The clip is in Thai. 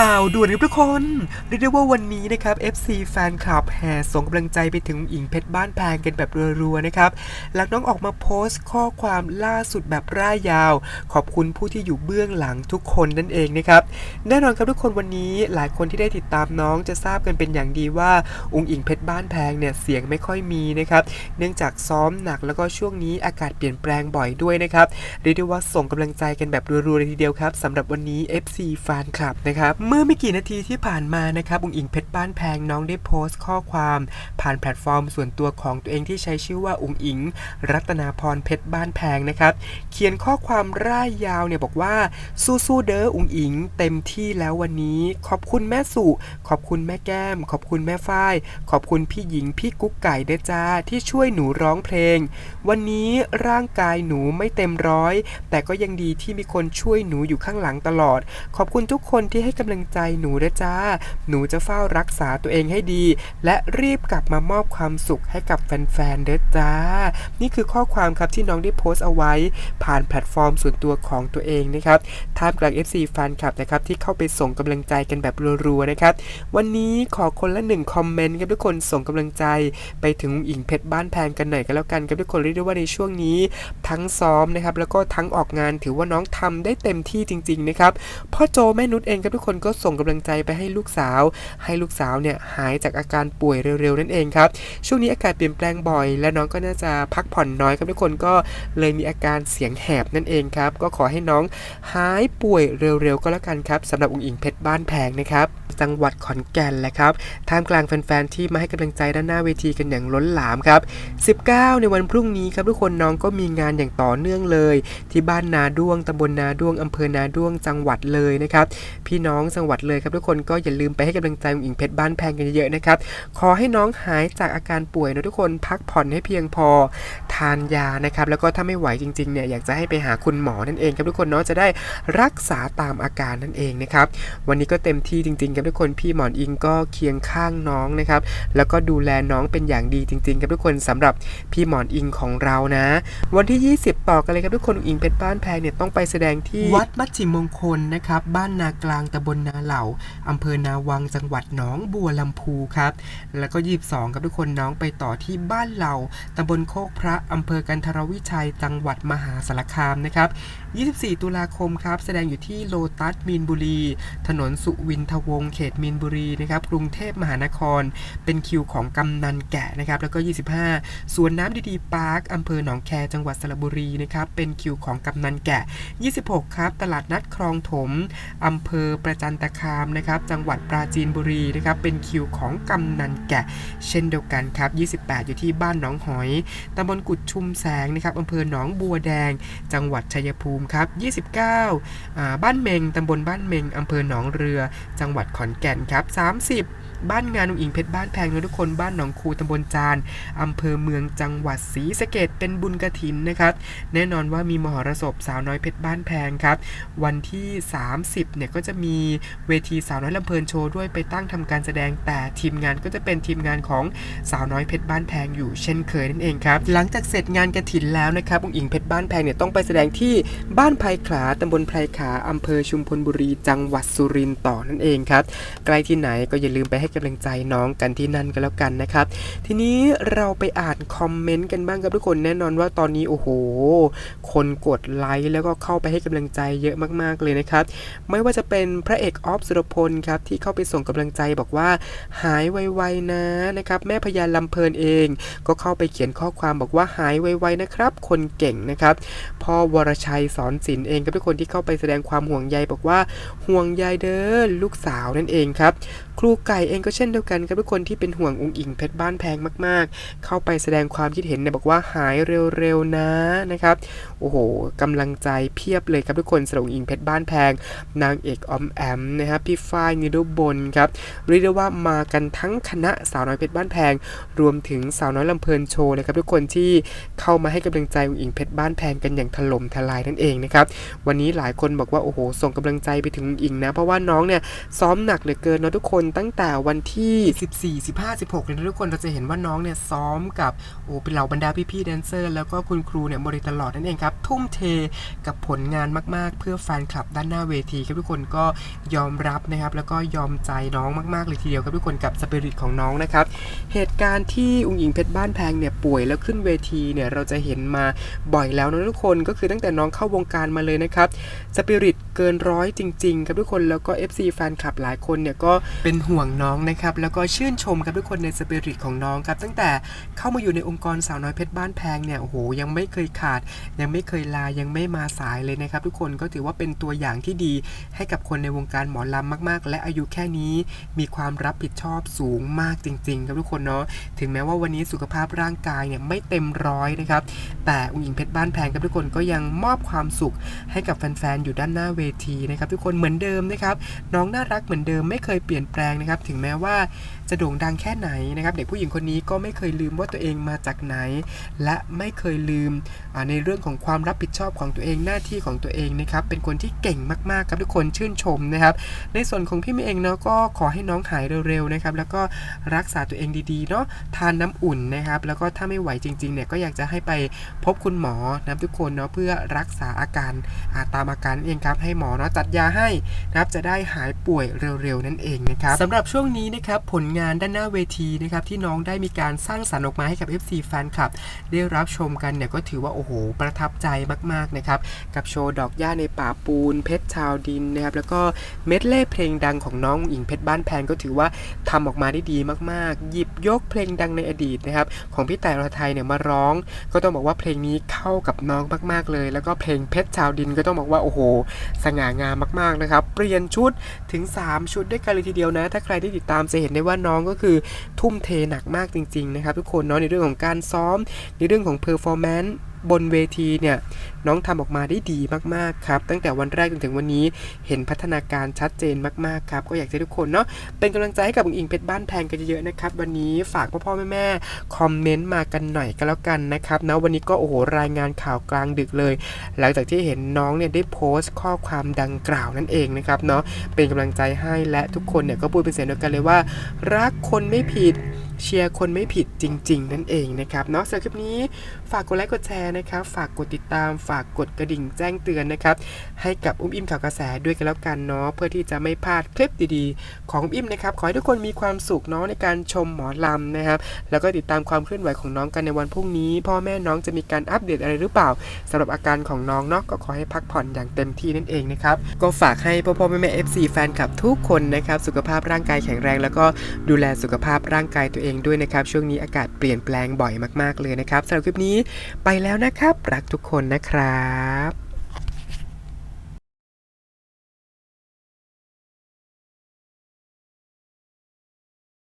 ข่าวด่วนครับทุกคนเรียกได้ว่าวันนี้นะครับ FC แฟนคลับแห่ส่งกำลังใจไปถึงอิงเพชรบ้านแพงกันแบบรัวๆนะครับหลังน้องออกมาโพสต์ข้อความล่าสุดแบบร่ายยาว ขอบคุณผู้ที่อยู่เบื้องหลังทุกคนนั่นเองนะครับแน่นอนครับทุกคนวันนี้หลายคนที่ได้ติดตามน้องจะทราบกันเป็นอย่างดีว่าองค์อิงเพชรบ้านแพงเนี่ยเสียงไม่ค่อยมีนะครับเนื่องจากซ้อมหนักแล้วก็ช่วงนี้อากาศเปลี่ยนแปลงบ่อยด้วยนะครับเรียกได้ว่าส่งกำลังใจกันแบบรัวๆเลยทีเดียวครับสำหรับวันนี้ FC แฟนคลับนะครับเมื่อไม่กี่นาทีที่ผ่านมานะครับองอิงเพชรบ้านแพงน้องได้โพสต์ข้อความ ผ่านแพลตฟอร์มส่วนตัวของตัวเองที่ใช้ชื่อว่าองอิง รัตนาพรเพชรบ้านแพงนะครับเขียนข้อความร่ายยาวเนี่ยบอกว่าสู้ๆเด้อองอิง เต็มที่แล้ววันนี้ ขอบคุณแม่สุขอบคุณแม่แก้ม ขอบคุณแม่ฝ้าย ขอบคุณพี่หญิงพี่กุ๊กไก่เด้จ้าที่ช่วยหนูร้องเพลง วันนี้ร่างกายหนูไม่เต็มร้อย แต่ก็ยังดีที่มีคนช่วยหนูอยู่ข้างหลังตลอด ขอบคุณทุกคนที่ให้กำลังลังใจหนูนะจ้า หนูจะเฝ้ารักษาตัวเองให้ดี และรีบกลับมามอบความสุขให้กับแฟนๆเด้อจ้า นี่คือข้อความครับที่น้องได้โพสต์เอาไว้ ผ่านแพลตฟอร์มส่วนตัวของตัวเองนะครับท่ามกลาง FC แฟนคลับนะครับที่เข้าไปส่งกำลังใจกันแบบรัวๆนะครับ วันนี้ขอคนละหนึ่งคอมเมนต์ครับทุกคนส่งกำลังใจ ไปถึงอิงเพชรบ้านแพงกันหน่อยกันแล้วกันครับทุกคนเรียกได้ว่าในช่วงนี้ ทั้งซ้อมนะครับแล้วก็ทั้งออกงานถือว่าน้องทำได้เต็มที่จริงๆนะครับพ่อโจแม่นุชเองครับทุกคนก็ส่งกำลังใจไปให้ลูกสาว ให้ลูกสาวเนี่ยหายจากอาการป่วยเร็วๆนั่นเองครับ ช่วงนี้อากาศเปลี่ยนแปลงบ่อย และน้องก็น่าจะพักผ่อนน้อยครับทุกคนก็เลยมีอาการเสียงแหบนั่นเองครับ ก็ขอให้น้องหายป่วยเร็วๆก็แล้วกันครับสำหรับองค์อิงเพชรบ้านแพงนะครับจังหวัดขอนแก่นแหละครับท่ามกลางแฟนๆที่มาให้กำลังใจด้านหน้าเวทีกันอย่างล้นหลามครับ 19 ในวันพรุ่งนี้ครับทุกคนน้องก็มีงานอย่างต่อเนื่องเลย ที่บ้านนาด้วงตำบลนาด้วงอำเภอนาด้วงจังหวัดเลยนะครับ พี่น้องจังหวัดเลยครับทุกคนก็อย่าลืมไปให้กำลังใจองค์อิงเพชรบ้านแพงกันเยอะๆนะครับ ขอให้น้องหายจากอาการป่วยนะทุกคนพักผ่อนให้เพียงพอทานยานะครับ แล้วก็ถ้าไม่ไหวจริงๆเนี่ยอยากจะให้ไปหาคุณหมอนั่นเองครับทุกคนเนาะจะได้รักษาตามอาการนั่นเองนะครับ วันนี้ก็เต็มที่จริงๆครับทุกคนพี่หมอนอิงก็เคียงข้างน้องนะครับ แล้วก็ดูแลน้องเป็นอย่างดีจริงๆครับทุกคนสำหรับพี่หมอนอิงของเรานะ วันที่ 20 ต่อกันเลยครับทุกคนอิงเพชรบ้านแพงเนี่ยต้องไปแสดงที่วัดมัชชิมมงคลนะครับบ้านนากลางตำบลนาเหล่าอำเภอนาวังจังหวัดหนองบัวลำพูครับ แล้วก็ 22 ครับทุกคนน้องไปต่อที่บ้านเหล่าตำบลโคกพระอำเภอกันทรวิชัยจังหวัดมหาสารคามนะครับ 24 ตุลาคมครับ แสดงอยู่ที่โลตัสมีนบุรี ถนนสุวินทวงศ์เขตมีนบุรีนะครับกรุงเทพมหานคร เป็นคิวของกำนันแกะนะครับ แล้วก็ 25 สวนน้ำดีๆ ปาร์คอำเภอหนองแคจังหวัดสระบุรีนะครับ เป็นคิวของกำนันแกะ 26 ครับ ตลาดนัดคลองถมอำเภอประจันตคามนะครับ จังหวัดปราจีนบุรีนะครับ เป็นคิวของกำนันแกะ เช่นเดียวกันครับ 28 อยู่ที่บ้านหนองหอยตำบลกุดชุมแสงนะครับอำเภอหนองบัวแดง จังหวัดชัยภูมิครับ 29อ่าบ้านเมงตำบลบ้านเมงอำเภอหนองเรือ จังหวัดขอนแก่นครับ 30 บ้านงานอุงอิงเพชรบ้านแพงนะทุกคนบ้านหนองคูตำบลจานอำเภอเมืองจังหวัดศรีสะเกดเป็นบุญกระถินนะครับแน่นอนว่ามีมหรสพสาวน้อยเพชรบ้านแพงครับ วันที่ 30เนี่ยก็จะมีเวทีสาวน้อยลำเพลินโชว์ด้วยไปตั้งทำการแสดงแต่ทีมงานก็จะเป็นทีมงานของสาวน้อยเพชรบ้านแพงอยู่เช่นเคยนั่นเองครับหลังจากเสร็จงานกระถินแล้วนะครับอุ๋งอิงเพชรบ้านแพงเนี่ยต้องไปแสดงที่บ้านไผ่ขาตำบลไผ่ขาอำเภอชุมพลบุรี จังหวัดสุรินทร์ต่อนั่นเองครับใกล้ที่ไหนก็อย่าลืมไปให้กำลังใจน้องกันที่นั่นก็แล้วกันนะครับ ทีนี้เราไปอ่านคอมเมนต์กันบ้างครับทุกคนแน่นอนว่าตอนนี้โอ้โห คนกดไลค์แล้วก็เข้าไปให้กำลังใจเยอะมากๆเลยนะครับ ไม่ว่าจะเป็นพระเอกออฟสุรพลครับที่เข้าไปส่งกำลังใจบอกว่า หายไวๆนะนะครับแม่พญาลำเพลินเอง ก็เข้าไปเขียนข้อความบอกว่าหายไวๆนะครับ คนเก่งนะครับพ่อวรชัยสอนศิลป์เองครับทุกคนที่เข้าไปแสดงความห่วงใยบอกว่าห่วงใยเด้อลูกสาวนั่นเองครับครูไก่เองก็เช่นเดียวกันครับทุกคนที่เป็นห่วงองค์อิงเพชรบ้านแพงมากๆ เข้าไปแสดงความคิดเห็นเนี่ยบอกว่าหายเร็วๆนะนะครับโอ้โหกำลังใจเพียบเลยครับทุกคนสำหรับองค์อิงเพชรบ้านแพง นางเอกอมแอมนะครับพี่ฝ้ายนิรุบลครับเรียกได้ว่ามากันทั้งคณะสาวน้อยเพชรบ้านแพง รวมถึงสาวน้อยลำเพลินโชว์เลยครับทุกคนที่เข้ามาให้กำลังใจองค์อิงเพชรบ้านแพงกันอย่างถล่มทลายนั่นเองนะครับวันนี้หลายคนบอกว่าโอ้โหส่งกำลังใจไปถึงองค์อิงนะเพราะว่าน้องเนี่ยซ้อมหนักเหลือเกินเนาะทุกคนตั้งแต่วันที่ 14 15 16เลยนะทุกคนเราจะเห็นว่าน้องเนี่ยซ้อมกับโอ้เป็นเหล่าบรรดาพี่ๆแดนเซอร์ แล้วก็คุณครูเนี่ยบริตลอดนั่นเองครับทุ่มเทกับผลงานมากๆ เพื่อแฟนคลับด้านหน้าเวทีครับทุกคนก็ยอมรับนะครับแล้วก็ยอมใจน้องมากๆเลยทีเดียวครับทุกคนกับสปิริตของน้องนะครับเหตุการณ์ที่อุ้งอิงเพชรบ้านแพงเนี่ยป่วยแล้วขึ้นเวทีเนี่ยเราจะเห็นมาบ่อยแล้วนะทุกคนก็คือตั้งแต่น้องเข้าวงการมาเลยนะครับสปิริตเกินร้อยจริงๆครับทุกคนแล้วก็ FC แฟนคลับหลายคนเนี่ยก็เป็น็นห่วงน้องนะครับ แล้วก็ชื่นชมครับทุกคนในสปิริตของน้องครับ ตั้งแต่เข้ามาอยู่ในองค์กรสาวน้อยเพชรบ้านแพงเนี่ยโอ้โหยังไม่เคยขาด ยังไม่เคยลายังไม่มาสายเลยนะครับ ทุกคนก็ถือว่าเป็นตัวอย่างที่ดี ให้กับคนในวงการหมอลำมาก ๆ และอายุแค่นี้มีความรับผิดชอบสูงมากจริงๆครับทุกคนเนาะถึงแม้ว่าวันนี้สุขภาพร่างกายเนี่ยไม่เต็มร้อยนะครับแต่อุ้งอิงเพชรบ้านแพงครับทุกคนก็ยังมอบความสุขให้กับแฟนๆอยู่ด้านหน้าเวทีนะครับทุกคนเหมือนเดิมนะครับน้องน่ารักเหมือนเดิมไม่เคยเปลี่ยนแปลงนะครับ ถึงแม้ว่าจะโด่งดังแค่ไหนนะครับ เด็กผู้หญิงคนนี้ก็ไม่เคยลืมว่าตัวเองมาจากไหน และไม่เคยลืมในเรื่องของความรับผิดชอบของตัวเองหน้าที่ของตัวเองนะครับ เป็นคนที่เก่งมากๆครับทุกคนชื่นชมนะครับ ในส่วนของพี่เมย์เองเนาะก็ขอให้น้องหายเร็วๆนะครับ แล้วก็รักษาตัวเองดีๆเนาะทานน้ำอุ่นนะครับ แล้วก็ถ้าไม่ไหวจริงๆเนี่ยก็อยากจะให้ไปพบคุณหมอนะทุกคนเนาะเพื่อรักษาอาการาตามอาการเองครับให้หมอเนาะจัดยาให้นะครับจะได้หายป่วยเร็วๆนั่นเองนะครับสำหรับช่วงนี้นะครับผลงานด้านหน้าเวทีนะครับที่น้องได้มีการสร้างสรรค์ออกมาให้กับ FC แฟนคลับ ได้รับชมกันเนี่ยก็ถือว่าโอ้โหประทับใจมากๆนะครับกับโชว์ดอกหญ้าในป่าปูน เพชรชาวดินนะครับแล้วก็เม็ดเล่เพลงดังของน้องอิงเพชรบ้านแพนก็ถือว่าทำออกมาได้ดีมากๆ หยิบยกเพลงดังในอดีตนะครับของพี่แต่รไทยเนี่ยมาร้อง ก็ต้องบอกว่าเพลงนี้เข้ากับน้องมากๆเลย แล้วก็เพลงเพชรชาวดินก็ต้องบอกว่าโอ้โห สง่างามมากๆนะครับเปลี่ยนชุดถึง 3 ชุดด้วยกันเลยทีเดียวนะถ้าใครที่ติดตามจะเห็นได้ว่าน้องก็คือทุ่มเทหนักมากจริงๆนะครับทุกคนเนาะในเรื่องของการซ้อมในเรื่องของเพอร์ฟอร์แมนซ์ บนเวทีเนี่ยน้องทำออกมาได้ดีมากๆครับ ตั้งแต่วันแรกจนถึงวันนี้เห็นพัฒนาการชัดเจนมากๆครับ ก็อยากให้ทุกคนเนาะเป็นกำลังใจให้กับอุ๋งอิงเพชรบ้านแพงกันเยอะๆนะครับ วันนี้ฝากพ่อพ่อแม่แม่คอมเมนต์มากันหน่อยก็แล้วกันนะครับนะวันนี้ก็โอ้โหรายงานข่าวกลางดึกเลย หลังจากที่เห็นน้องเนี่ยได้โพสต์ข้อความดังกล่าวนั่นเองนะครับเนาะเป็นกำลังใจให้และทุกคนเนี่ยก็พูดเป็นเสียงเดียวกันเลยว่า รักคนไม่ผิด เชียร์คนไม่ผิดจริง ๆ นั่นเองนะครับเนาะสำหรับคลิปนี้ฝากกดไลค์กดแชร์นะครับฝากกดติดตาม ฝากกดกระดิ่งแจ้งเตือนนะครับให้กับอุ้มอิ่มข่าวกระแสด้วยกันแล้วกันเนาะเพื่อที่จะไม่พลาดคลิปดีๆ ของอุ้มอิ่มนะครับขอให้ทุกคนมีความสุขเนาะในการชมหมอลำนะครับแล้วก็ติดตามความเคลื่อนไหวของน้องกันในวันพรุ่งนี้ พ่อแม่น้องจะมีการอัปเดตอะไรหรือเปล่าสำหรับอาการของน้องเนาะก็ขอให้พักผ่อนอย่างเต็มที่นั่นเองนะครับก็ฝากให้พ่อพ่อแม่แม่ FC แฟนคลับทุกคนนะครับสุขภาพร่างกายแข็งแรง แล้วก็ดูแลสุขภาพร่างกายตัวเองด้วยนะครับ ช่วงนี้อากาศเปลี่ยนแปลงบ่อยมากๆเลยนะครับสำหรับคลิปนี้ไปแล้วนะครับ รักทุกคนนะครับ